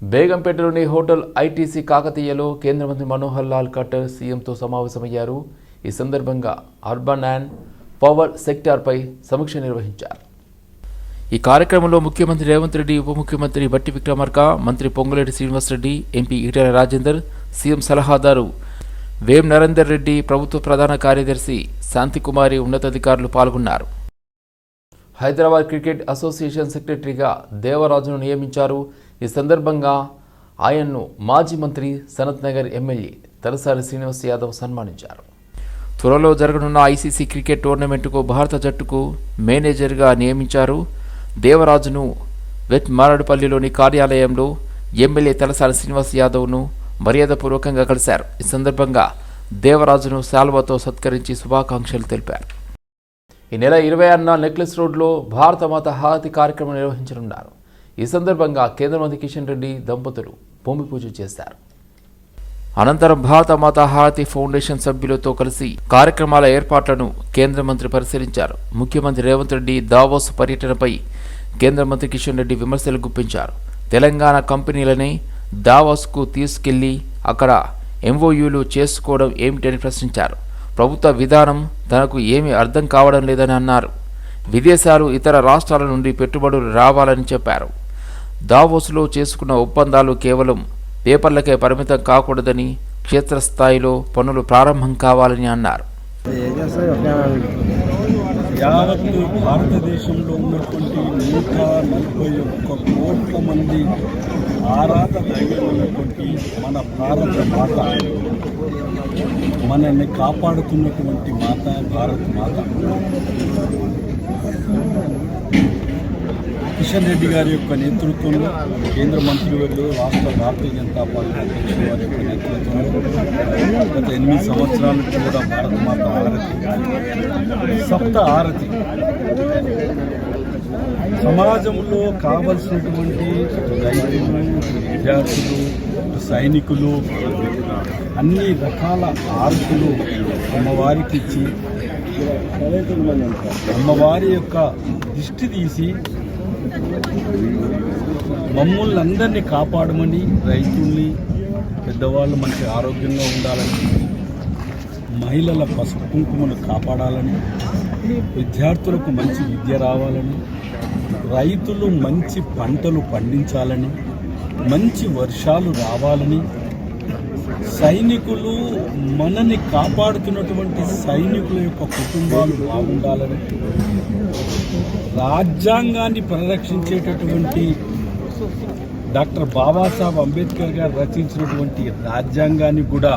బేగంపేటలోని hotel ITC కాకతీయలో కేంద్ర మంత్రి మనోహర్ లాల్ ఖట్టర్ సీఎంతో సమావేశమయ్యారు. ఈ సందర్భంగా అర్బన్ అండ్ పవర్ సెక్టార్పై సమీక్ష నిర్వహించారు. ఈ కార్యక్రమంలో ముఖ్యమంత్రి రేవంత్ రెడ్డి ఉప ముఖ్యమంత్రి బట్టి విక్రమార్క మంత్రి పొంగులేటి శ్రీనివాసరెడ్డి ఎంపీ ఈటెల రాజేందర్ సీఎం సలహాదారు వేం నరేందర్ రెడ్డి ప్రభుత్వ ప్రధాన కార్యదర్శి శాంతికుమారి ఉన్నతాధికారులు పాల్గొన్నారు. హైదరాబాద్ క్రికెట్ అసోసియేషన్ సెక్రటరీగా దేవరాజును నియమించారు. ఈ సందర్భంగా ఆయన్ను మాజీ మంత్రి సనత్ నగర్ ఎమ్మెల్యే తలసారి శ్రీనివాస్ యాదవ్ సన్మానించారు. త్వరలో జరగనున్న ఐసీసీ క్రికెట్ టోర్నమెంటుకు భారత జట్టుకు మేనేజర్గా నియమించారు దేవరాజును వెట్ మారడుపల్లిలోని కార్యాలయంలో ఎమ్మెల్యే తలసాని శ్రీనివాస్ యాదవ్ను మర్యాదపూర్వకంగా కలిశారు. ఈ సందర్భంగా దేవరాజును శాల్వాతో సత్కరించి శుభాకాంక్షలు తెలిపారు. ఈ నెల ఇరవై ఆరున నెక్లెస్ రోడ్లో భారత మాత హారతి కార్యక్రమం నిర్వహించనున్నారు. ఈ సందర్భంగా కేంద్ర మంత్రి కిషన్ రెడ్డి దంపతులు భూమి పూజ చేశారు. అనంతరం భారత మాతాహారతి ఫౌండేషన్ సభ్యులతో కలిసి కార్యక్రమాల ఏర్పాట్లను కేంద్ర మంత్రి పరిశీలించారు. ముఖ్యమంత్రి రేవంత్ రెడ్డి దావోస్ పర్యటనపై కేంద్ర మంత్రి కిషన్ రెడ్డి విమర్శలు గుప్పించారు. తెలంగాణ కంపెనీలని దావోస్కు తీసుకెళ్ళి అక్కడ ఎంఓయూలు చేసుకోవడం ఏమిటని ప్రశ్నించారు. ప్రభుత్వ విధానం తనకు ఏమీ అర్థం కావడం లేదని అన్నారు. విదేశాలు ఇతర రాష్ట్రాల నుండి పెట్టుబడులు రావాలని చెప్పారు. దావోసులో చేసుకున్న ఒప్పందాలు కేవలం పేపర్లకే పరిమితం కాకూడదని క్షేత్రస్థాయిలో పనులు ప్రారంభం కావాలని అన్నారు. యావత్తు భారతదేశంలో ఉన్నటువంటి నూట నలభై ఒక్క కోట్ల మంది ఆరాధ ఉన్నటువంటి మన భారత మాత మనల్ని కాపాడుతున్నటువంటి మాత భారత మాత. కిషన్ రెడ్డి గారి యొక్క నేతృత్వంలో కేంద్ర మంత్రివర్యులు రాష్ట్ర భారతీయ జనతా పార్టీ అధ్యక్షుల వారి యొక్క నేతృత్వంలో గత ఎనిమిది సంవత్సరాల నుంచి కూడా భారత మాత ఆరతి. సప్త ఆరతి. సమాజంలో కావలసినటువంటి రైతులు విద్యార్థులు సైనికులు అన్ని రకాల ఆరతులు అమ్మవారికి ఇచ్చి అమ్మవారి యొక్క దిష్టి తీసి మమ్మల్ని అందరినీ కాపాడమని రైతుల్ని పెద్దవాళ్ళు మంచి ఆరోగ్యంగా ఉండాలని మహిళల పసుపు కుంకుమను కాపాడాలని విద్యార్థులకు మంచి విద్య రావాలని రైతులు మంచి పంటలు పండించాలని మంచి వర్షాలు రావాలని సైనికులు మనని కాపాడుతున్నటువంటి సైనికుల యొక్క కుటుంబాలు బాగుండాలని రాజ్యాంగాన్ని పరిరక్షించేటటువంటి డాక్టర్ బాబాసాహెబ్ అంబేద్కర్ గారు రచించినటువంటి రాజ్యాంగాన్ని కూడా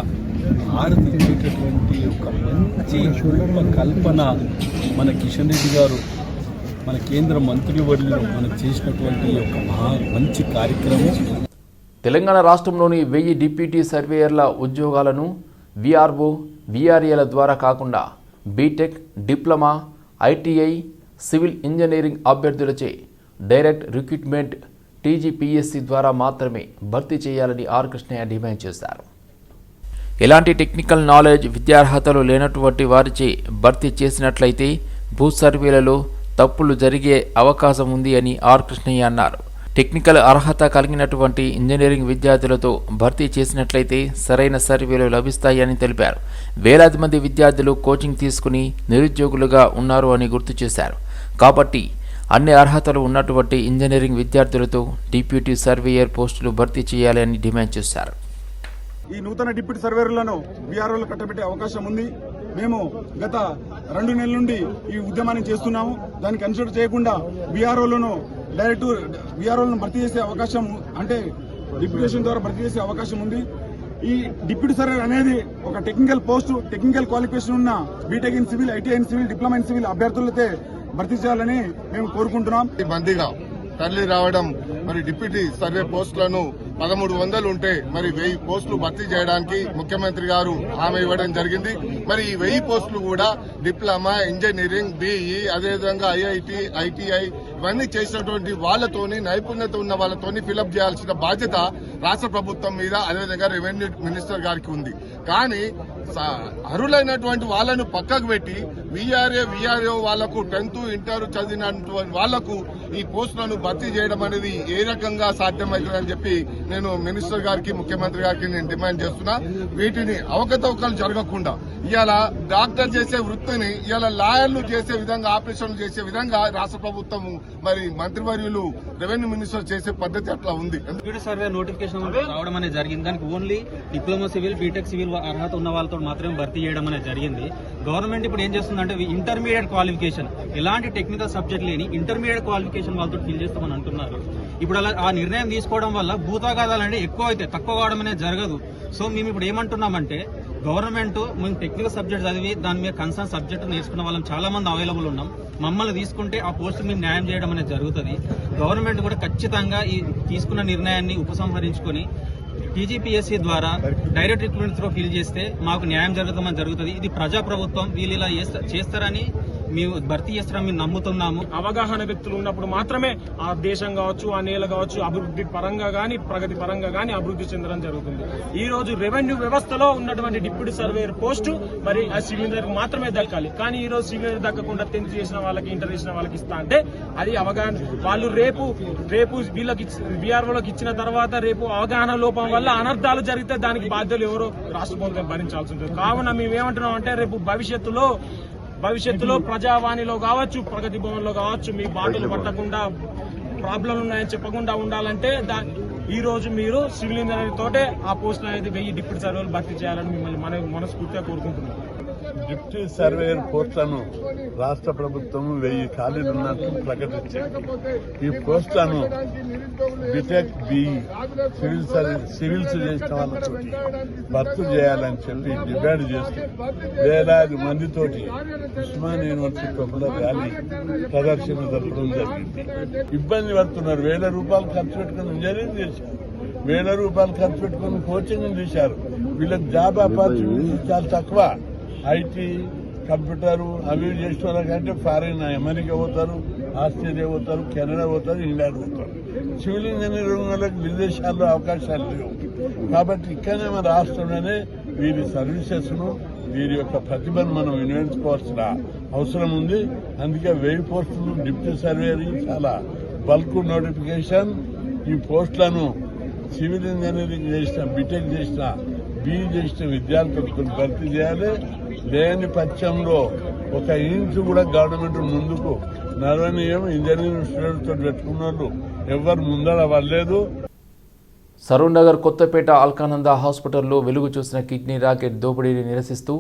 ఆరతించేటటువంటి ఒక మంచి కల్పన మన కిషన్ రెడ్డి గారు మన కేంద్ర మంత్రివర్యులు మనకు చేసినటువంటి ఒక మహా మంచి కార్యక్రమం. తెలంగాణ రాష్ట్రంలోని వెయ్యి డిప్యూటీ సర్వేయర్ల ఉద్యోగాలను విఆర్ఓ విఆర్ఏల ద్వారా కాకుండా BTech diploma ITI civil engineering అభ్యర్థులచే direct recruitment TGPSC ద్వారా మాత్రమే భర్తీ చేయాలని ఆర్. కృష్ణయ్య డిమాండ్ చేశారు. ఎలాంటి టెక్నికల్ నాలెడ్జ్ విద్యార్హతలు లేనటువంటి వారిచే భర్తీ చేసినట్లయితే భూ సర్వేలలో తప్పులు జరిగే అవకాశం ఉంది అని ఆర్. కృష్ణయ్య అన్నారు. టెక్నికల్ అర్హత కలిగినటువంటి ఇంజనీరింగ్ విద్యార్థులతో భర్తీ చేసినట్లయితే సరైన సర్వేలు లభిస్తాయని తెలిపారు. వేలాది మంది విద్యార్థులు కోచింగ్ తీసుకుని నిరుద్యోగులుగా ఉన్నారు అని గుర్తు చేశారు. కాబట్టి అన్ని అర్హతలు ఉన్నటువంటి ఇంజనీరింగ్ విద్యార్థులతో డిప్యూటీ సర్వేయర్ పోస్టులు భర్తీ చేయాలి అని డిమాండ్ చేశారు. ఈ నూతన డిప్యూటీ సర్వేర్లను బీఆర్ఓలు కట్టబెట్టే అవకాశం ఉంది. మేము గత రెండు నెలల నుండి ఈ ఉద్యమాన్ని చేస్తున్నాము. దానికి కన్సిడర్ చేయకుండా బీఆర్ఓలను డైరెక్ట్ బీఆర్ఓలను భర్తీ చేసే అవకాశం అంటే డిప్యూటేషన్ ద్వారా భర్తీ చేసే అవకాశం ఉంది. ఈ డిప్యూటీ సర్వర్ అనేది ఒక టెక్నికల్ పోస్ట్ టెక్నికల్ క్వాలిఫికేషన్ ఉన్న BTech in civil ITI in civil diploma in civil అభ్యర్థులతో భర్తీ చేయాలని మేము కోరుకుంటున్నాం. ఈ మందిగా తరలి రావడం మరి డిప్యూటీ సర్వే పోస్టులను పదమూడు వందలు ఉంటే మరి వెయ్యి పోస్టులు భర్తీ చేయడానికి ముఖ్యమంత్రి గారు హామీ ఇవ్వడం జరిగింది. మరి ఈ వెయ్యి పోస్టులు కూడా డిప్లొమా ఇంజనీరింగ్ బీఈ అదేవిధంగా ఐఐటి ఐటీఐ ఇవన్నీ చేసినటువంటి వాళ్ళతోని నైపుణ్యత ఉన్న వాళ్ళతోని ఫిలప్ చేయాల్సిన బాధ్యత రాష్ట్ర ప్రభుత్వం మీద అదేవిధంగా రెవెన్యూ మినిస్టర్ గారికి ఉంది. కానీ అర్హులైనటువంటి వాళ్ళను పక్కకు పెట్టి విఆర్ఏ విఆర్ఓ వాళ్ళకు టెన్త్ ఇంటర్ చదివినటువంటి వాళ్ళకు ఈ పోస్టులను భర్తీ చేయడం అనేది ఏ రకంగా సాధ్యమవుతుందని చెప్పి నేను మినిస్టర్ గారికి ముఖ్యమంత్రి గారికి నేను డిమాండ్ చేస్తున్నా. వీటిని అవకతవకలు జరగకుండా ఇవాళ డాక్టర్ చేసే వృత్తిని ఇవాళ లాయర్లు చేసే విధంగా ఆపరేషన్లు చేసే విధంగా రాష్ట్ర ప్రభుత్వం మరి మంత్రివర్యులు రెవెన్యూ మినిస్టర్ చేసే పద్ధతి అట్లా ఉంది. సర్వే నోటిఫికేషన్ రావడం అనేది జరిగింది. దానికి only diploma civil BTech civil అర్హత ఉన్న వాళ్ళతో మాత్రమే భర్తీ చేయడం అనేది జరిగింది. గవర్నమెంట్ ఇప్పుడు ఏం చేస్తుందంటే ఇంటర్మీడియట్ క్వాలిఫికేషన్ ఎలాంటి టెక్నికల్ సబ్జెక్ట్ లేని ఇంటర్మీడియట్ క్వాలిఫికేషన్ వాళ్ళతో ఫిల్ చేస్తామని అంటున్నారు. ఇప్పుడు అలా ఆ నిర్ణయం తీసుకోవడం వల్ల భూతాగాదాలు అనేవి ఎక్కువ అయితే తక్కువ కావడం అనేది జరగదు. సో మేము ఇప్పుడు ఏమంటున్నామంటే గవర్నమెంట్ మేము టెక్నికల్ సబ్జెక్ట్ చదివి దాని మీద కన్సర్న్ సబ్జెక్ట్ నేర్చుకున్న వాళ్ళం చాలా మంది అవైలబుల్ ఉన్నాం. మమ్మల్ని తీసుకుంటే ఆ పోస్ట్ మేము న్యాయం చేయడం అనేది జరుగుతుంది. గవర్నమెంట్ కూడా ఖచ్చితంగా ఈ తీసుకున్న నిర్ణయాన్ని ఉపసంహరించుకొని టీజీపీఎస్సీ ద్వారా డైరెక్ట్ రిక్రూట్మెంట్ త్రో ఫిల్ చేస్తే మాకు న్యాయం జరగడం జరుగుతుంది. ఇది ప్రజా ప్రభుత్వం వీళ్ళు ఇలా చేస్తారని మేము భర్తీ చేస్తారని మేము నమ్ముతున్నాము. అవగాహన వ్యక్తులు ఉన్నప్పుడు మాత్రమే ఆ దేశం కావచ్చు ఆ నేల కావచ్చు అభివృద్ధి పరంగా గాని ప్రగతి పరంగా గాని అభివృద్ధి చెందడం జరుగుతుంది. ఈ రోజు రెవెన్యూ వ్యవస్థలో ఉన్నటువంటి డిప్యూటీ సర్వేయర్ పోస్టు మరి ఆ సివిలియర్ మాత్రమే దక్కాలి. కానీ ఈ రోజు సివిలియర్ దక్కకుండా టెన్త్ చేసిన వాళ్ళకి ఇంటర్ చేసిన వాళ్ళకి ఇస్తా అంటే అది అవగాహన వాళ్ళు రేపు రేపు వీళ్ళకి బీఆర్ఓలకు ఇచ్చిన తర్వాత రేపు అవగాహన లోపం వల్ల అనర్థాలు జరిగితే దానికి బాధ్యతలు ఎవరో రాష్ట్ర ప్రభుత్వం భరించాల్సి ఉంటుంది. కావున మేము ఏమంటున్నాం అంటే రేపు భవిష్యత్తులో భవిష్యత్తులో ప్రజావాణిలో కావచ్చు ప్రగతి భవన్లో కావచ్చు మీ బాటలు పట్టకుండా ప్రాబ్లంలు ఉన్నాయని చెప్పకుండా ఉండాలంటే ఈ రోజు మీరు సివిల్ ఇంజనీర్ తోటే ఆ పోస్ట్ అనేది వెయ్యి డిప్యూటీ సర్వేలు భర్తీ చేయాలని మిమ్మల్ని మన మనస్ఫూర్తిగా కోరుకుంటున్నాం. డిప్యూటీ సర్వేయర్ పోస్టులను రాష్ట్ర ప్రభుత్వం వెయ్యి ఖాళీలు ఉన్నట్టు ప్రకటించింది. ఈ పోస్టులను BTech BE civil service civils చేసిన వాళ్ళతో భర్తీ చేయాలని చెప్పి డిమాండ్ చేస్తూ వేలాది మందితోటి ఉస్మాన్ యూనివర్సిటీ లోపల ర్యాలీ ప్రదర్శన జరపడం జరిగింది. ఇబ్బంది పడుతున్నారు. వేల రూపాయలు ఖర్చు పెట్టుకుని ఇంజనీరింగ్ చేశారు. వేల రూపాయలు ఖర్చు పెట్టుకుని కోచింగ్ చేశారు. వీళ్ళకి జాబ్ ఆపర్చునిటీ చాలా తక్కువ. ఐటీ కంప్యూటర్ అవి చేసిన వాళ్ళకంటే ఫారిన్ అమెరికా పోతారు ఆస్ట్రేలియా పోతారు కెనడా పోతారు ఇంగ్లాండ్ పోతారు. సివిల్ ఇంజనీరింగ్ వాళ్ళకి విదేశాల్లో అవకాశాలు లేవు. కాబట్టి ఇక్కడనే మన రాష్ట్రంలోనే వీరి సర్వీసెస్ను వీరి యొక్క ప్రతిభను మనం వినియోగించుకోవాల్సిన అవసరం ఉంది. అందుకే వెయ్యి పోస్టులు డిప్యూటీ సర్వేయర్ చాలా బల్క్ నోటిఫికేషన్. ఈ పోస్టులను సివిల్ ఇంజనీరింగ్ చేసిన బీటెక్ చేసిన బీఈ చేసిన విద్యార్థులకు భర్తీ చేయాలి. లేని పక్షంలో ఒక ఇంచు కూడా గవర్నమెంట్ ముందుకు నడవనీయం ఇంజనీరింగ్ స్టూడెంట్స్ తోటి ఎవరు ముందర పడలేదు. సరూర్ నగర్ కొత్తపేట అల్కానంద హాస్పిటల్లో వెలుగు చూసిన కిడ్నీ రాకెట్ దోపిడీని నిరసిస్తూ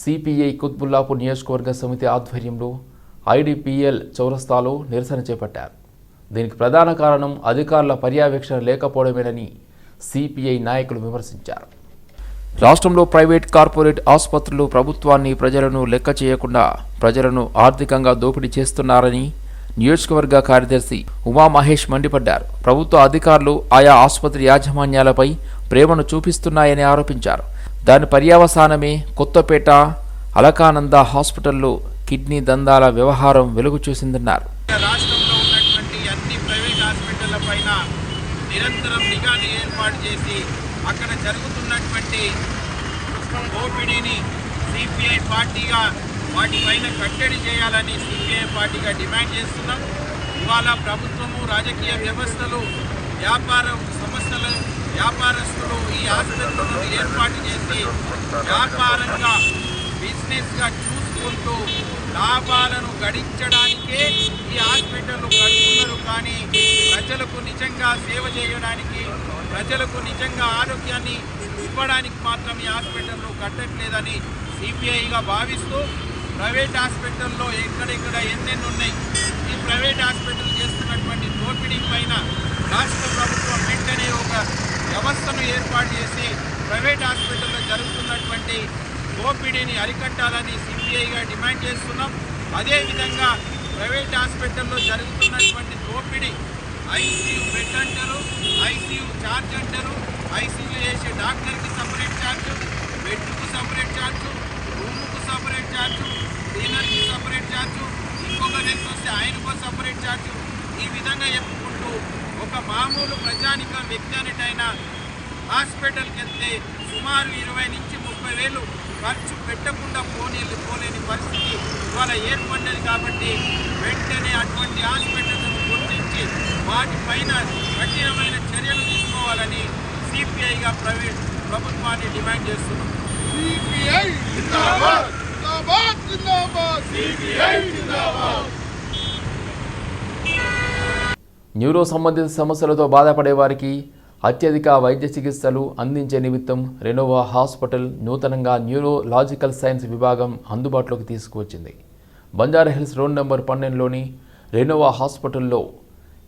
సిపిఐ కుత్బుల్లాపూర్ నియోజకవర్గ సమితి ఆధ్వర్యంలో ఐడిపిఎల్ చౌరస్తాలో నిరసన చేపట్టారు. దీనికి ప్రధాన కారణం అధికారుల పర్యవేక్షణ లేకపోవడమేనని సిపిఐ నాయకులు విమర్శించారు. రాష్ట్రంలో ప్రైవేట్ కార్పొరేట్ ఆసుపత్రులు ప్రభుత్వాన్ని ప్రజలను లెక్క చేయకుండా ప్రజలను ఆర్థికంగా దోపిడీ చేస్తున్నారని నియోజకవర్గ కార్యదర్శి ఉమా మహేష్ మండిపడ్డారు. ప్రభుత్వ అధికారులు ఆయా ఆసుపత్రి యాజమాన్యాలపై ప్రేమను చూపిస్తున్నాయని ఆరోపించారు. దాని పర్యవసానమే కొత్తపేట అలకానంద హాస్పిటల్లో కిడ్నీ దందాల వ్యవహారం వెలుగు చూసిందన్నారు. రాష్ట్రంలో ఉన్నటువంటి అన్ని ప్రైవేట్ హాస్పిటళ్ళ పైన నిరంతరం నిఘాని ఏర్పాటు చేసి అక్కడ జరుగుతున్నటువంటి ఓపీడీని సిపిఐ పార్టీగా వాటిపైన కట్టడి చేయాలని సిపిఐ పార్టీగా డిమాండ్ చేస్తున్నాం. ఇవాళ ప్రభుత్వము రాజకీయ వ్యవస్థలు వ్యాపార సంస్థలు వ్యాపారస్తులు ఈ హాస్పిటల్ను ఏర్పాటు చేసి వ్యాపారంగా బిజినెస్గా చూసుకుంటూ లాభాలను గడించడానికే ఈ హాస్పిటల్ కడుతున్నారు. కానీ ప్రజలకు నిజంగా సేవ చేయడానికి ప్రజలకు నిజంగా ఆరోగ్యాన్ని ఇవ్వడానికి మాత్రం ఈ హాస్పిటల్ను కట్టట్లేదని సిపిఐగా భావిస్తూ ప్రైవేట్ హాస్పిటల్లో ఎక్కడెక్కడ ఎన్నెన్ని ఉన్నాయి ఈ ప్రైవేట్ హాస్పిటల్ చేస్తున్నటువంటి దోపిడీ పైన రాష్ట్ర ప్రభుత్వం వెంటనే ఒక వ్యవస్థను ఏర్పాటు చేసి ప్రైవేట్ హాస్పిటల్లో జరుగుతున్నటువంటి దోపిడీని అరికట్టాలని సిపిఐగా డిమాండ్ చేస్తున్నాం. అదేవిధంగా ప్రైవేట్ హాస్పిటల్లో జరుగుతున్నటువంటి దోపిడీ ఐసీయూ బెడ్ అంటారు ఐసీయూ ఛార్జ్ అంటారు ఐసీయూ చేసే డాక్టర్కి సపరేట్ ఛార్జ్ బెడ్కు సపరేట్ ఛార్జ్ రూముకు సపరేట్ ఛార్జ్ క్లీనర్కి సపరేట్ ఛార్జ్ ఇంకొక వ్యక్తి వస్తే ఆయనకు సపరేట్ ఛార్జ్. ఈ విధంగా చెప్పుకుంటూ ఒక మామూలు ప్రజానిక వ్యక్తి అనేటైనా హాస్పిటల్కి వెళ్తే సుమారు ఇరవై నుంచి ముప్పై వేలు ఖర్చు పెట్టకుండా పోనీ పోలేని పరిస్థితి ఇవాళ ఏర్పడ్డది కాబట్టి వెంటనే అటువంటి హాస్పిటల్ను గుర్తించి వాటిపైన కఠినమైన చర్యలు తీసుకోవాలని సిపిఐగా ప్రైవేట్ ప్రభుత్వాన్ని డిమాండ్ చేస్తున్నాం. న్యూరో సంబంధిత సమస్యలతో బాధపడే వారికి అత్యధిక వైద్య చికిత్సలు అందించే నిమిత్తం రెనోవా హాస్పిటల్ నూతనంగా న్యూరోలాజికల్ సైన్స్ విభాగం అందుబాటులోకి తీసుకువచ్చింది. బంజారా హిల్స్ రోడ్ నెంబర్ పన్నెండులోని రెనోవా హాస్పిటల్లో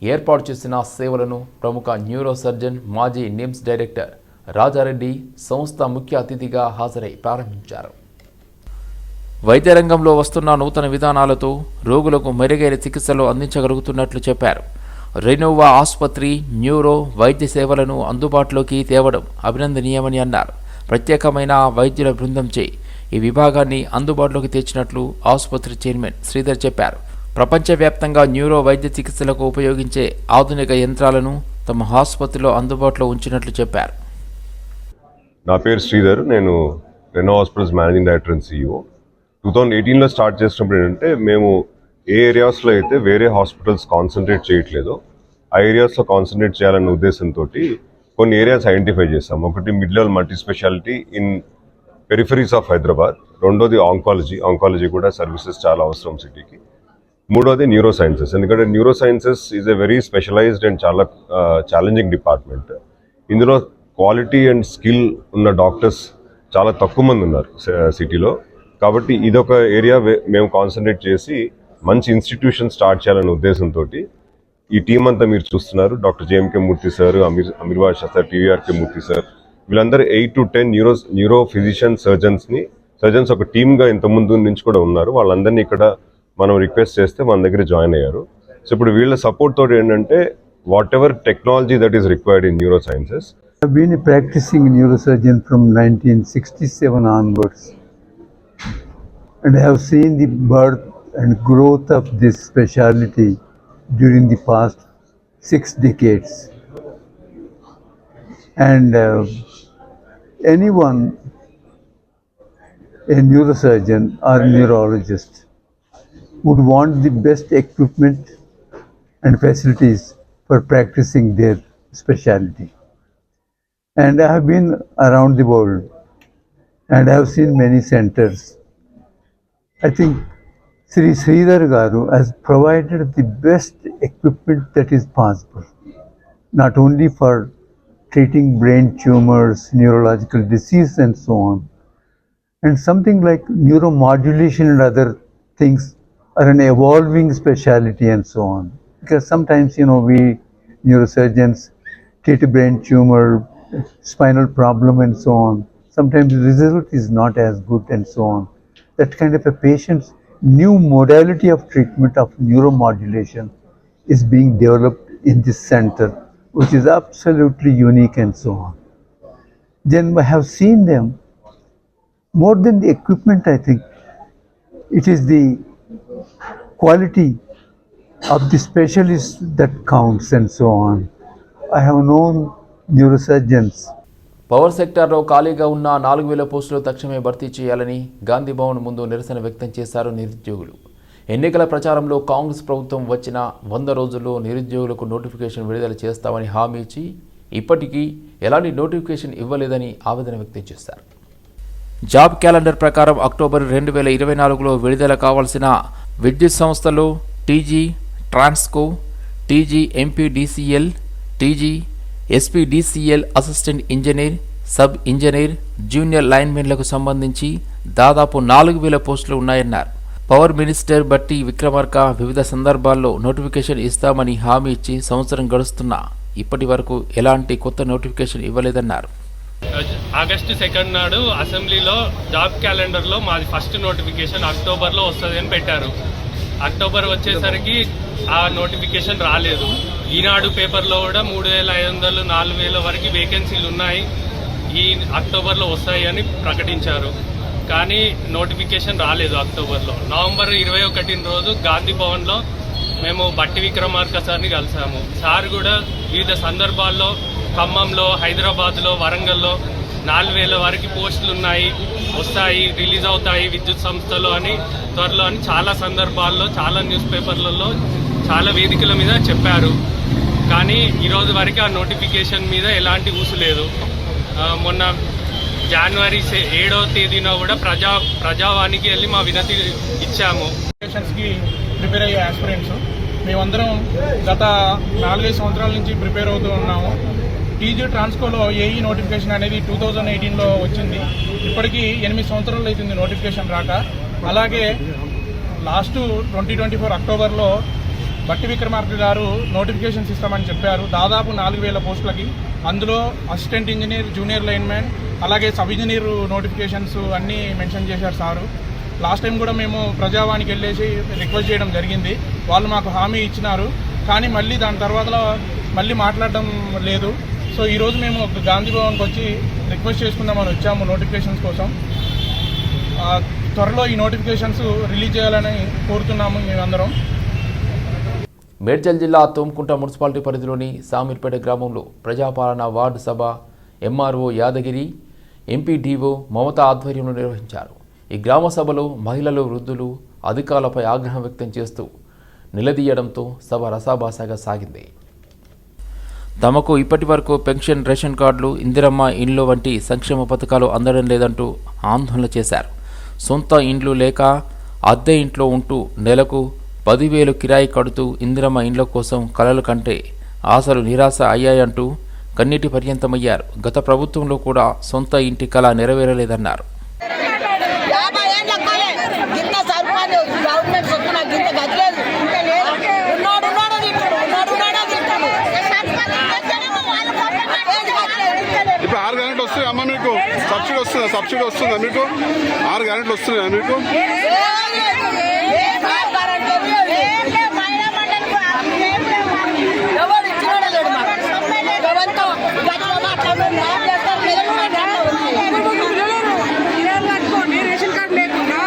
ఏర్పాటు చేసిన సేవలను ప్రముఖ న్యూరో సర్జన్ మాజీ నిమ్స్ డైరెక్టర్ రాజారెడ్డి సంస్థ ముఖ్య అతిథిగా హాజరై ప్రారంభించారు. వైద్య రంగంలో వస్తున్న నూతన విధానాలతో రోగులకు మెరుగైన చికిత్సలు అందించగలుగుతున్నట్లు చెప్పారు. రెనోవా ఆసుపత్రి న్యూరో వైద్య సేవలను అందుబాటులోకి తేవడం అభినందనీయమని అన్నారు. ప్రత్యేకమైన వైద్యుల బృందంచే ఈ విభాగాన్ని అందుబాటులోకి తెచ్చినట్లు ఆసుపత్రి చైర్మన్ శ్రీధర్ చెప్పారు. ప్రపంచవ్యాప్తంగా న్యూరో వైద్య చికిత్సలకు ఉపయోగించే ఆధునిక యంత్రాలను తమ ఆసుపత్రిలో అందుబాటులో ఉంచినట్లు చెప్పారు. నా పేరు శ్రీధర్ నేను Reno hospitals managing director and CEO. Two thousand ఎయిటీన్లో స్టార్ట్ చేసినప్పుడు ఏంటంటే మేము ఏ ఏరియాస్లో అయితే వేరే హాస్పిటల్స్ కాన్సన్ట్రేట్ చేయట్లేదో ఆ ఏరియాస్లో కాన్సన్ట్రేట్ చేయాలన్న ఉద్దేశంతో కొన్ని ఏరియాస్ ఐడెంటిఫై చేస్తాం ఒకటి mid level multi speciality in peripheries of Hyderabad. రెండోది ఆంకాలజీ. ఆంకాలజీ కూడా సర్వీసెస్ చాలా అవసరం సిటీకి. మూడోది న్యూరో సైన్సెస్ ఎందుకంటే neuro sciences is a very specialised and చాలా ఛాలెంజింగ్ డిపార్ట్మెంట్ ఇందులో క్వాలిటీ అండ్ స్కిల్ ఉన్న డాక్టర్స్ చాలా తక్కువ మంది ఉన్నారు సిటీలో. కాబట్టి ఇదొక ఏరియా మేము కాన్సన్ట్రేట్ చేసి మంచి ఇన్స్టిట్యూషన్ స్టార్ట్ చేయాలనే ఉద్దేశంతో ఈ టీం అంతా మీరు చూస్తున్నారు. Doctor JMK Murthy sir Amir Amir Basha sir TVRK Murthy sir వీళ్ళందరూ eight to ten neuro neuro physician సర్జన్స్ని surgeons ఒక టీమ్గా ఇంతకుముందు నుంచి కూడా ఉన్నారు. వాళ్ళందరినీ ఇక్కడ మనం రిక్వెస్ట్ చేస్తే మన దగ్గర జాయిన్ అయ్యారు. సో ఇప్పుడు వీళ్ళ సపోర్ట్ తోటి ఏంటంటే whatever technology that is required in neuro sciences been practising neurosurgeon from nineteen sixty seven onwards and have seen the birth and growth of this speciality during the past six decades and any one a neurosurgeon or neurologist would want the best equipment and facilities for practicing their specialty. And I have been around the world and I have seen many centers. I think Sri Sridhar Garu has provided the best equipment that is possible, not only for treating brain tumors, neurological disease, and so on. And something like neuromodulation and other things are an evolving specialty and so on. Because sometimes, you know, we neurosurgeons treat a brain tumor, spinal problem, and so on. Sometimes the result is not as good, and so on. That kind of a patient's new modality of treatment of neuromodulation is being developed in this center, which is absolutely unique, and so on. Then we have seen them more than the equipment, I think. It is the quality of the specialist that counts and so on. I have known neurosurgeons. Power సెక్టార్లో ఖాళీగా ఉన్న నాలుగు వేల పోస్టులు తక్షణమే భర్తీ చేయాలని గాంధీ భవన్ ముందు నిరసన వ్యక్తం చేశారు నిరుద్యోగులు. ఎన్నికల ప్రచారంలో కాంగ్రెస్ ప్రభుత్వం వచ్చిన వంద రోజుల్లో నిరుద్యోగులకు నోటిఫికేషన్ విడుదల చేస్తామని హామీ ఇచ్చి ఇప్పటికీ ఎలాంటి నోటిఫికేషన్ ఇవ్వలేదని ఆవేదన వ్యక్తం చేశారు. జాబ్ క్యాలెండర్ ప్రకారం అక్టోబర్ రెండు వేల ఇరవై నాలుగులో విడుదల కావాల్సిన విద్యుత్ సంస్థలు TG Transco TG MPDCL TG SPDCL assistant engineer sub engineer junior లైన్మెన్లకు సంబంధించి దాదాపు నాలుగు వేల పోస్టులు ఉన్నాయన్నారు. పవర్ మినిస్టర్ బట్టి విక్రమార్క వివిధ సందర్భాల్లో నోటిఫికేషన్ ఇస్తామని హామీ ఇచ్చి సంవత్సరం గడుస్తున్నా ఇప్పటి వరకు ఎలాంటి కొత్త నోటిఫికేషన్ ఇవ్వలేదన్నారు. ఆగస్టు సెకండ్ నాడు అసెంబ్లీలో జాబ్ క్యాలెండర్లో మాది ఫస్ట్ నోటిఫికేషన్ అక్టోబర్లో వస్తుంది అని పెట్టారు. అక్టోబర్ వచ్చేసరికి ఆ నోటిఫికేషన్ రాలేదు. ఈనాడు పేపర్లో కూడా మూడు వేల ఐదు వందలు నాలుగు వేల వరకు వేకెన్సీలు ఉన్నాయి. ఈ అక్టోబర్లో వస్తాయి అని ప్రకటించారు. కానీ నోటిఫికేషన్ రాలేదు అక్టోబర్లో. నవంబర్ ఇరవై ఒకటి రోజు గాంధీ భవన్లో మేము బట్టి విక్రమార్క సార్ని కలిసాము. సార్ కూడా వివిధ సందర్భాల్లో ఖమ్మంలో హైదరాబాద్లో వరంగల్లో నాలుగు వేల వరకు పోస్టులు ఉన్నాయి వస్తాయి రిలీజ్ అవుతాయి విద్యుత్ సంస్థలు అని త్వరలో అని చాలా సందర్భాల్లో చాలా న్యూస్ పేపర్లలో చాలా వేదికల మీద చెప్పారు. కానీ ఈరోజు వరకు ఆ నోటిఫికేషన్ మీద ఎలాంటి ఊసు లేదు. మొన్న జనవరి ఏడవ తేదీన కూడా ప్రజా ప్రజావానికి వెళ్ళి మా వినతి ఇచ్చాము. ప్రిపేర్ అయ్యే ఆస్పిరెంట్స్ మేమందరం గత నాలుగైదు సంవత్సరాల నుంచి ప్రిపేర్ అవుతూ ఉన్నాము. టీజీ ట్రాన్స్కోలో ఏఈ నోటిఫికేషన్ అనేది టూ థౌజండ్ ఎయిటీన్లో వచ్చింది. ఇప్పటికీ ఎనిమిది సంవత్సరాలు అవుతుంది నోటిఫికేషన్ రాక. అలాగే లాస్ట్ ట్వంటీ ట్వంటీ ఫోర్ అక్టోబర్లో బట్టి విక్రమార్క గారు నోటిఫికేషన్స్ ఇస్తామని చెప్పారు. దాదాపు నాలుగు వేల పోస్టులకి. అందులో అసిస్టెంట్ ఇంజనీర్ జూనియర్ లైన్మెన్ అలాగే సబ్ ఇంజనీర్ నోటిఫికేషన్స్ అన్నీ మెన్షన్ చేశారు సారు. లాస్ట్ టైం కూడా మేము ప్రజావాణికి వెళ్ళేసి రిక్వెస్ట్ చేయడం జరిగింది. వాళ్ళు మాకు హామీ ఇచ్చినారు. కానీ మళ్ళీ దాని తర్వాత మళ్ళీ మాట్లాడడం లేదు. సో ఈరోజు మేము ఒక గాంధీ భవన్కి వచ్చి రిక్వెస్ట్ చేసుకుందామని వచ్చాము నోటిఫికేషన్స్ కోసం. త్వరలో ఈ నోటిఫికేషన్స్ రిలీజ్ చేయాలని కోరుతున్నాము మేమందరం. మేడ్చల్ జిల్లా తోమ్కుంట మున్సిపాలిటీ పరిధిలోని సామీర్పేట గ్రామంలో ప్రజాపాలన వార్డు సభ ఎంఆర్ఓ యాదగిరి ఎంపీడీఓ మమత ఆధ్వర్యంలో నిర్వహించారు. ఈ గ్రామ సభలో మహిళలు వృద్ధులు అధికారులపై ఆగ్రహం వ్యక్తం చేస్తూ నిలదీయడంతో సభ రసాభాసగా సాగింది. తమకు ఇప్పటి వరకు పెన్షన్ రేషన్ కార్డులు ఇందిరమ్మ ఇండ్లు వంటి సంక్షేమ పథకాలు అందడం లేదంటూ ఆందోళన చేశారు. సొంత ఇండ్లు లేక అద్దె ఇంట్లో ఉంటూ నెలకు పదివేలు కిరాయి కడుతూ ఇందిరమ్మ ఇండ్ల కోసం కలలు కంటే ఆశలు నిరాశ అయ్యాయంటూ కన్నీటి పర్యంతమయ్యారు. గత ప్రభుత్వంలో కూడా సొంత ఇంటి కళ నెరవేరలేదన్నారు యాభై ఏళ్ళ కాలే గింత గవర్నమెంట్ చొప్పున గింత గదిలేదు ఇంకా లేదు. ఉన్నాడు ఉన్నాడు తింటాడు ఉన్నాడు ఉన్నాడు తింటాడు ఇప్పుడు ఆరు గంటలు వస్తుంది అమ్మ మీకు? సబ్సిడీ వస్తుందా? సబ్సిడీ వస్తుందా మీకు? ఆరు గంటలు వస్తున్నాయా మీకు? ఎవరు ఇచ్చినాడో లేడు మాకు. ఎవరితో గట్లనో అట్లనో న్యాయం చేస్తారు, పిల్లలు కూడా కట్టుకోండి రేషన్ కార్డు లేకుండా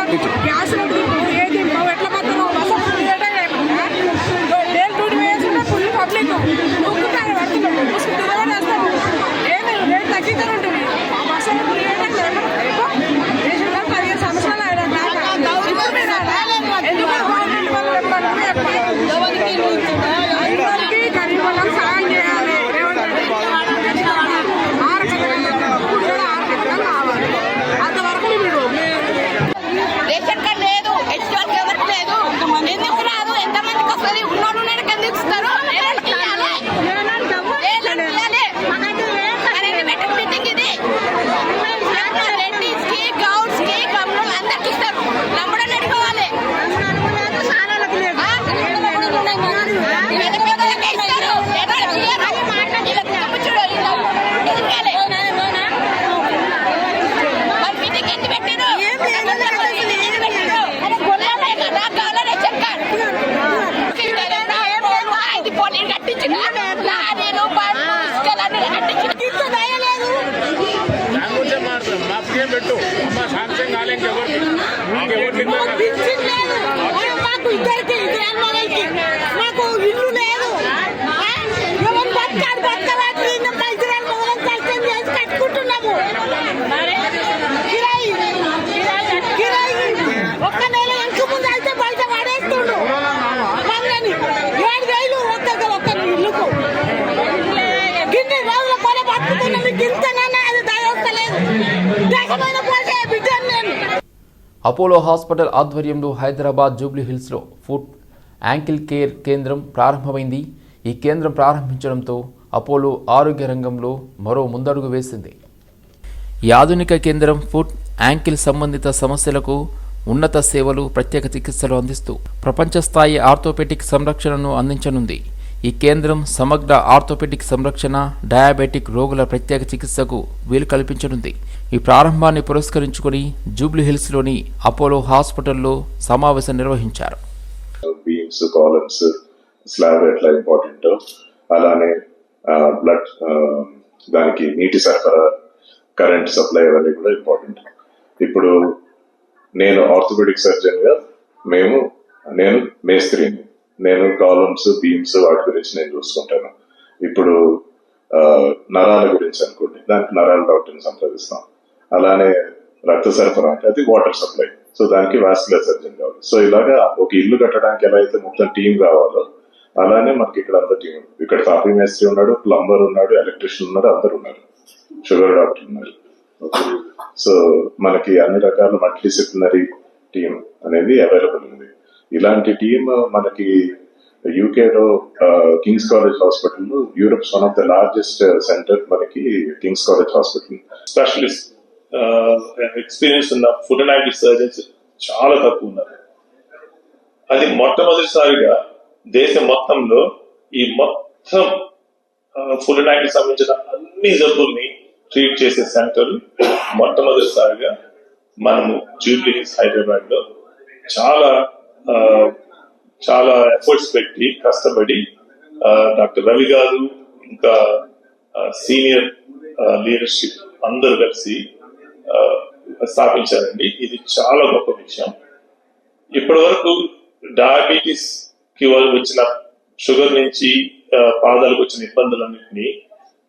గ్యాస్ ఏ తింటావు ఎట్లా బతున్నావు అసలు ఏటా లేకుండా డేల్ డ్యూటీ వేసుకుంటే ఫుల్ పబ్లిక్ ఉక్కుతారు పడుతున్నావు ముసుగు తిరగడేస్తావు ఏమి రేట్ తగ్గించని ఉంటుంది అసలు ఏటా రేషన్ కార్డు పదిహేను సంవత్సరాలు అయినా ఇప్పుడు మీరు ఎందుకు గవర్నమెంట్ వాళ్ళు చెప్పాలి చెప్పాలి ఎవరికి ఇల్లు ఇచ్చిందా? అందరికీ గరీబ్ వాళ్ళకి సహాయం చేయాలి రేవంత్ రెడ్డి ఆరు పథకాలు కూడా ఆరు పథకాలు కావాలి అంతవరకు మీరు రేషన్ కార్డు లేదు హెచ్ఓకి ఎవరికి లేదు ఎందుకు రాదు ఎంతమందికి వస్తుంది ఉన్నోడు ఉన్నాడు ఎందుకు ఇస్తారు లేనోళ్ళకి ఇయ్యాలి. లేనోళ్ళకి ఇయ్యాలి. అనేది మెట్రిక్ మీటింగ్ ఇది రెడ్డిస్కి గౌడ్స్కి కమ్ములు అందరికి ఇస్తారు నమ్మడం అడుకోవాలి పేదలకే ఇస్తారు పేదలకు ఇయ్యరు. వీళ్ళకి నమ్ముచుడు, వీళ్ళకి ఇది ఇయ్యాలి. మరి మీటింగ్ ఎందుకు పెట్టిరు? ఎందుకు పెట్టిరు? గొల్లలే కదా, కావాలా రేషన్ కార్డు. ఐదు పోలీలు కట్టించిన లారీలు బండ్లు ఇసుకలన్నీ కట్టించిన ఇంత దయలేదు పింఛన్ లేదు. మాకు ఇద్దరికి ఇద్దరు అన్నదైతే మాకు ఇల్లు లేదు ఎవరు బతకాలి బతకలేదు ఇంకా మొదలు కష్టం చేసి కట్టుకుంటున్నాము కిరాయి కిరాయి ఒక్క నెల ఇంక ముందు అయితే బయట పడేస్తుండు మమ్మల్ని ఏడు వేలు ఒక్క ఒక్క ఇల్లుకు గిన్నె రోజుల కొల బతుకుతున్నాం గింతనన్నా అది దయవస్తలేదు దేశమైన అపోలో హాస్పిటల్ ఆధ్వర్యంలో హైదరాబాద్ జూబ్లీ హిల్స్లో ఫుడ్ యాంకిల్ కేర్ కేంద్రం ప్రారంభమైంది. ఈ కేంద్రం ప్రారంభించడంతో అపోలో ఆరోగ్య రంగంలో మరో ముందడుగు వేసింది. ఈ ఆధునిక కేంద్రం ఫుడ్ యాంకిల్ సంబంధిత సమస్యలకు ఉన్నత సేవలు ప్రత్యేక చికిత్సలు అందిస్తూ ప్రపంచ స్థాయి ఆర్థోపెటిక్ సంరక్షణను అందించనుంది. ఈ కేంద్రం సమగ్ర ఆర్థోపెటిక్ సంరక్షణ డయాబెటిక్ రోగుల ప్రత్యేక చికిత్సకు వీలు కల్పించనుంది. ఈ ప్రారంభాన్ని పురస్కరించుకొని జూబ్లీహిల్స్లోని అపోలో హాస్పిటల్లో సమావేశం నిర్వహించారు. బీమ్స్ కాలమ్స్ స్లాబ్ ఎట్లా ఇంపార్టెంట్ అలానే బ్లడ్ దానికి నీటి సరఫరా కరెంట్ సప్లై అవన్నీ కూడా ఇంపార్టెంట్ ఇప్పుడు నేను ఆర్థోపెడిక్ సర్జన్గా మేము నేను మేస్త్రిని నేను కాలమ్స్ బీమ్స్ వాటి గురించి నేను చూసుకుంటాను. ఇప్పుడు నరాల గురించి అనుకోండి దానికి నరాల డాక్టర్ని సంప్రదిస్తాం. అలానే రక్త సరఫరా అది వాటర్ సప్లై సో దానికి వాస్కులర్ సర్జన్ కావాలి. సో ఇలాగా ఒక ఇల్లు కట్టడానికి ఎలా అయితే మొత్తం టీం కావాలో అలానే మనకి ఇక్కడ అంత టీం ఇక్కడ కాఫీ మేస్త్రి ఉన్నాడు ప్లంబర్ ఉన్నాడు ఎలక్ట్రీషియన్ ఉన్నాడు అందరు ఉన్నారు. షుగర్ డాక్టర్ ఉన్నారు. సో మనకి అన్ని రకాల మల్టీడిసిప్లినరీ టీం అనేది అవైలబుల్ ఉంది. ఇలాంటి టీం మనకి యూకేలో King's College Hospital Europe's one of the largest centre మనకి King's College Hospital specialist experience ఉన్న ఫుడ్ అండ్ యాక్టివ్ సర్జన్స్ చాలా తక్కువ ఉన్నారు అది మొట్టమొదటిసారిగా దేశం మొత్తంలో ఈ మొత్తం ఫుడ్ అండ్ యాక్టివ్ సంబంధించిన అన్ని జబ్బుల్ని ట్రీట్ చేసే సెంటర్ మొట్టమొదటిసారిగా మనము జూబ్లీ హిల్స్ హైదరాబాద్లో చాలా చాలా ఎఫర్ట్స్ పెట్టి కష్టపడి డాక్టర్ రవి గారు ఇంకా సీనియర్ లీడర్షిప్ అందరూ కలిసి స్థాపించారండి. ఇది చాలా గొప్ప విషయం. ఇప్పటి వరకు డయాబెటీస్కి వాళ్ళు వచ్చిన షుగర్ నుంచి పాదాలకు వచ్చిన ఇబ్బందులన్నింటినీ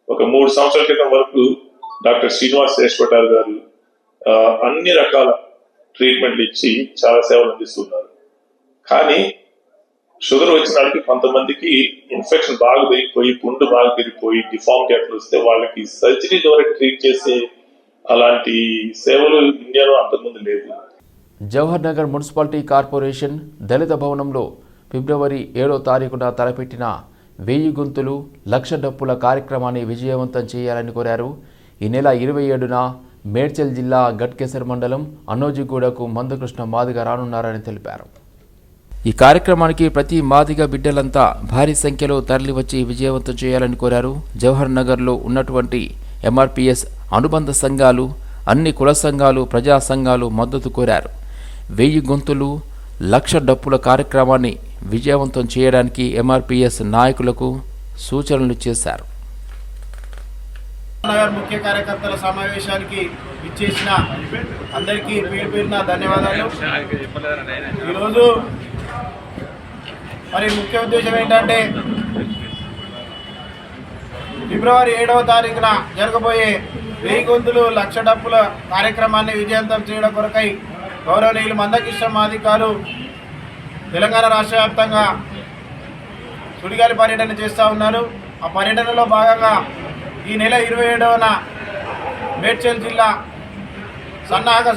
ఒక మూడు సంవత్సరాల క్రితం వరకు డాక్టర్ శ్రీనివాస్ శేషపటార్ గారు అన్ని రకాల ట్రీట్మెంట్లు ఇచ్చి చాలా సేవలు అందిస్తున్నారు. కానీ షుగర్ వచ్చిన కొంతమందికి ఇన్ఫెక్షన్ బాగా పెరిగిపోయి పుండు బాగా పెరిగిపోయి డిఫార్మిటీ అట్లా వస్తే వాళ్ళకి సర్జరీ ద్వారా ట్రీట్ చేసే అలాంటి సేవలు ఇండియాలో అంతకుముందు లేదు జవహర్ నగర్ మున్సిపాలిటీ కార్పొరేషన్ దళిత భవనంలో ఫిబ్రవరి ఏడో తారీఖున తలపెట్టిన వెయ్యి గొంతులు లక్ష డప్పుల కార్యక్రమాన్ని విజయవంతం చేయాలని కోరారు. ఈ నెల ఇరవై ఏడున మేడ్చల్ జిల్లా గట్కేసర్ మండలం అన్నోజిగూడకు మందుకృష్ణ మాదిగ రానున్నారని తెలిపారు. ఈ కార్యక్రమానికి ప్రతి మాదిగ బిడ్డలంతా భారీ సంఖ్యలో తరలివచ్చి విజయవంతం చేయాలని కోరారు. జవహర్ నగర్లో ఉన్నటువంటి ఎంఆర్పిఎస్ అనుబంధ సంఘాలు అన్ని కుల సంఘాలు ప్రజా సంఘాలు మద్దతు కోరారు. వెయ్యి గొంతులు లక్ష డప్పుల కార్యక్రమాన్ని విజయవంతం చేయడానికి ఎంఆర్పిఎస్ నాయకులకు సూచనలు చేశారు. నగర్ ముఖ్య కార్యకర్తల సమావేశానికి ఇచ్చేసిన అందరికీ పేరు పేరున ధన్యవాదాలు. ఈరోజు మరి ముఖ్య ఉద్దేశం ఏంటంటే ఫిబ్రవరి ఏడవ తారీఖున జరగబోయే వెయ్యి గొంతులు లక్ష డప్పుల కార్యక్రమాన్ని విజయవంతం చేయడం కొరకై గౌరవనీయులు మందకృష్ణ మాదికాలు తెలంగాణ రాష్ట్ర వ్యాప్తంగా సుడిగాలి పర్యటన చేస్తూ ఉన్నారు. ఆ పర్యటనలో భాగంగా ఈ నెల ఇరవై ఏడవన మేడ్చల్ జిల్లా సన్నాహక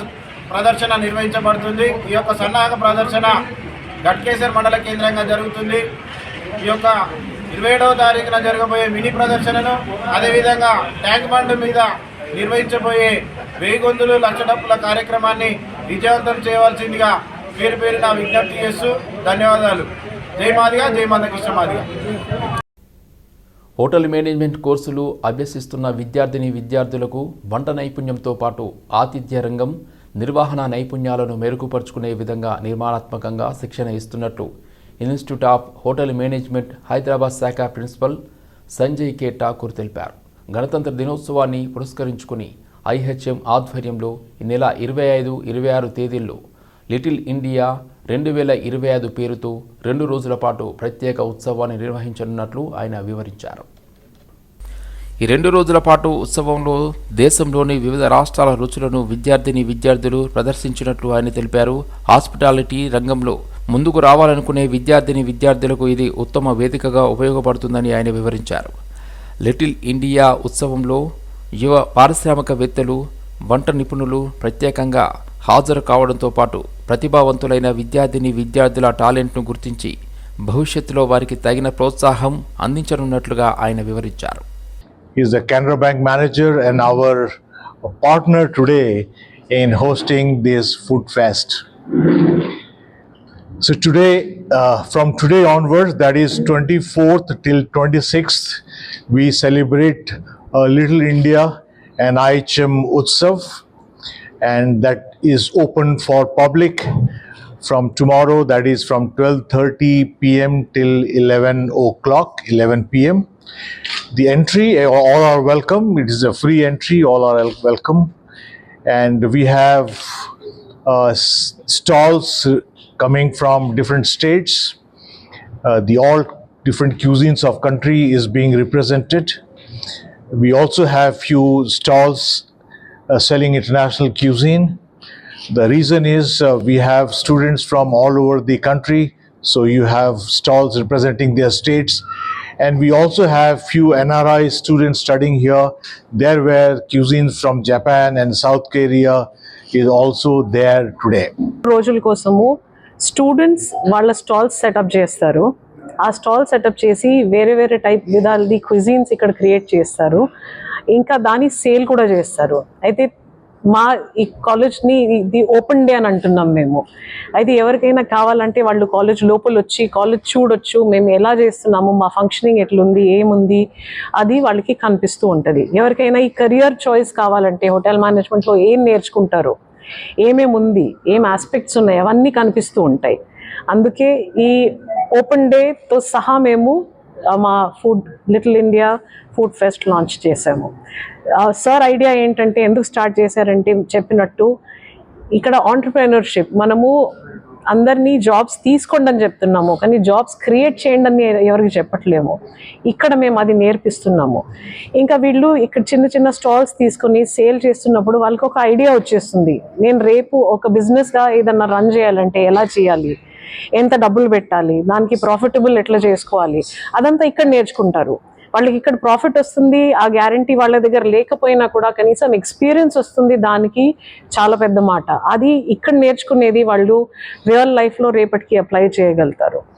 ప్రదర్శన నిర్వహించబడుతుంది. ఈ యొక్క సన్నాహక ప్రదర్శన గట్కేసర్ మండల కేంద్రంగా జరుగుతుంది. ఈ యొక్క ఇరవై ఏడవ తారీఖున జరగబోయే మినీ ప్రదర్శనను అదేవిధంగా ట్యాంక్ బండ్ మీద నిర్వహించబోయే వేగొందులు లక్ష డప్పుల కార్యక్రమాన్ని విజయవంతం చేయవలసిందిగా పేరు పేరున విజ్ఞప్తి చేస్తూ ధన్యవాదాలు. జై మాదిగా జై మందకృష్ణ మాదిగా. హోటల్ మేనేజ్మెంట్ కోర్సులు అభ్యసిస్తున్న విద్యార్థిని విద్యార్థులకు వంట నైపుణ్యంతో పాటు ఆతిథ్య రంగం నిర్వహణ నైపుణ్యాలను మెరుగుపరుచుకునే విధంగా నిర్మాణాత్మకంగా శిక్షణ ఇస్తున్నట్లు institute of hotel management Hyderabad శాఖ ప్రిన్సిపల్ సంజయ్ కే ఠాకూర్ తెలిపారు. గణతంత్ర దినోత్సవాన్ని పురస్కరించుకుని ఐహెచ్ఎం ఆధ్వర్యంలో ఈ నెల ఇరవై ఐదు ఇరవై ఆరు తేదీల్లో లిటిల్ ఇండియా రెండు వేల ఇరవై ఐదు పేరుతో రెండు రోజుల పాటు ప్రత్యేక ఉత్సవాన్ని నిర్వహించనున్నట్లు ఆయన వివరించారు. ఈ రెండు రోజుల పాటు ఉత్సవంలో దేశంలోని వివిధ రాష్ట్రాల రుచులను విద్యార్థిని విద్యార్థులు ప్రదర్శించినట్లు ఆయన తెలిపారు. హాస్పిటాలిటీ రంగంలో ముందుకు రావాలనుకునే విద్యార్థిని విద్యార్థులకు ఇది ఉత్తమ వేదికగా ఉపయోగపడుతుందని ఆయన వివరించారు. లిటిల్ ఇండియా ఉత్సవంలో యువ పారిశ్రామికవేత్తలు వంట నిపుణులు ప్రత్యేకంగా హాజరు కావడంతో పాటు ప్రతిభావంతులైన విద్యార్థిని విద్యార్థుల టాలెంట్ను గుర్తించి భవిష్యత్తులో వారికి తగిన ప్రోత్సాహం అందించనున్నట్లుగా ఆయన వివరించారు. Is the Canara bank manager and our partner today in hosting this food fest So today, uh, from today onwards, that is 24th till 26th, we celebrate uh, Little India and IHM Utsav, and that is open for public from tomorrow. That is from 12:30 p.m. till 11 o'clock, 11 p.m the entry uh, all are welcome it is a free entry all are welcome and we have uh, stalls coming from different states uh, the all different cuisines of country is being represented We also have few stalls uh, selling international cuisine. The reason is uh, we have students from all over the country, so you have stalls representing their states. And we also have few NRI students studying here. There were cuisines from Japan and South Korea is also there today. రోజుల కోసము Students వాళ్ళ stalls setup చేస్తారు. ఆ stall setup చేసి వేరే వేరే type విధాలది cuisines ఇక్కడ క్రియేట్ చేస్తారు. ఇంకా దాని సేల్ కూడా చేస్తారు. అయితే మా ఈ కాలేజ్ని ఇది ఓపెన్ డే అని అంటున్నాం మేము. అయితే ఎవరికైనా కావాలంటే వాళ్ళు కాలేజ్ లోపల వచ్చి కాలేజ్ చూడొచ్చు మేము ఎలా చేస్తున్నాము మా ఫంక్షనింగ్ ఎట్లుంది ఏముంది అది వాళ్ళకి కనిపిస్తూ ఉంటుంది. ఎవరికైనా ఈ కెరియర్ చాయిస్ కావాలంటే హోటల్ మేనేజ్మెంట్లో ఏం నేర్చుకుంటారో ఏమేమి ఉంది ఏం ఆస్పెక్ట్స్ ఉన్నాయి అవన్నీ కనిపిస్తూ ఉంటాయి. అందుకే ఈ ఓపెన్ డేతో సహా మేము మా food little India food fest launch చేసాము సార్ ఐడియా ఏంటంటే ఎందుకు స్టార్ట్ చేశారంటే చెప్పినట్టు ఇక్కడ ఆంటర్ప్రెనర్షిప్ మనము అందరినీ జాబ్స్ తీసుకోండి అని చెప్తున్నాము కానీ జాబ్స్ క్రియేట్ చేయండి అని ఎవరికి చెప్పట్లేము. ఇక్కడ మేము అది నేర్పిస్తున్నాము. ఇంకా వీళ్ళు ఇక్కడ చిన్న చిన్న స్టాల్స్ తీసుకొని సేల్ చేస్తున్నప్పుడు వాళ్ళకి ఒక ఐడియా వచ్చేస్తుంది. నేను రేపు ఒక బిజినెస్గా ఏదన్నా రన్ చేయాలంటే ఎలా చేయాలి? ఎంత డబ్బులు పెట్టాలి? దానికి ప్రాఫిటబుల్ ఎట్లా చేసుకోవాలి? అదంతా ఇక్కడ నేర్చుకుంటారు. వాళ్ళకి ఇక్కడ ప్రాఫిట్ వస్తుంది ఆ గ్యారంటీ వాళ్ళ దగ్గర లేకపోయినా కూడా కనీసం ఎక్స్పీరియన్స్ వస్తుంది దానికి చాలా పెద్ద మాట. అది ఇక్కడ నేర్చుకునేది వాళ్ళు రియల్ లైఫ్లో రేపటికి అప్లై చేయగలుగుతారు.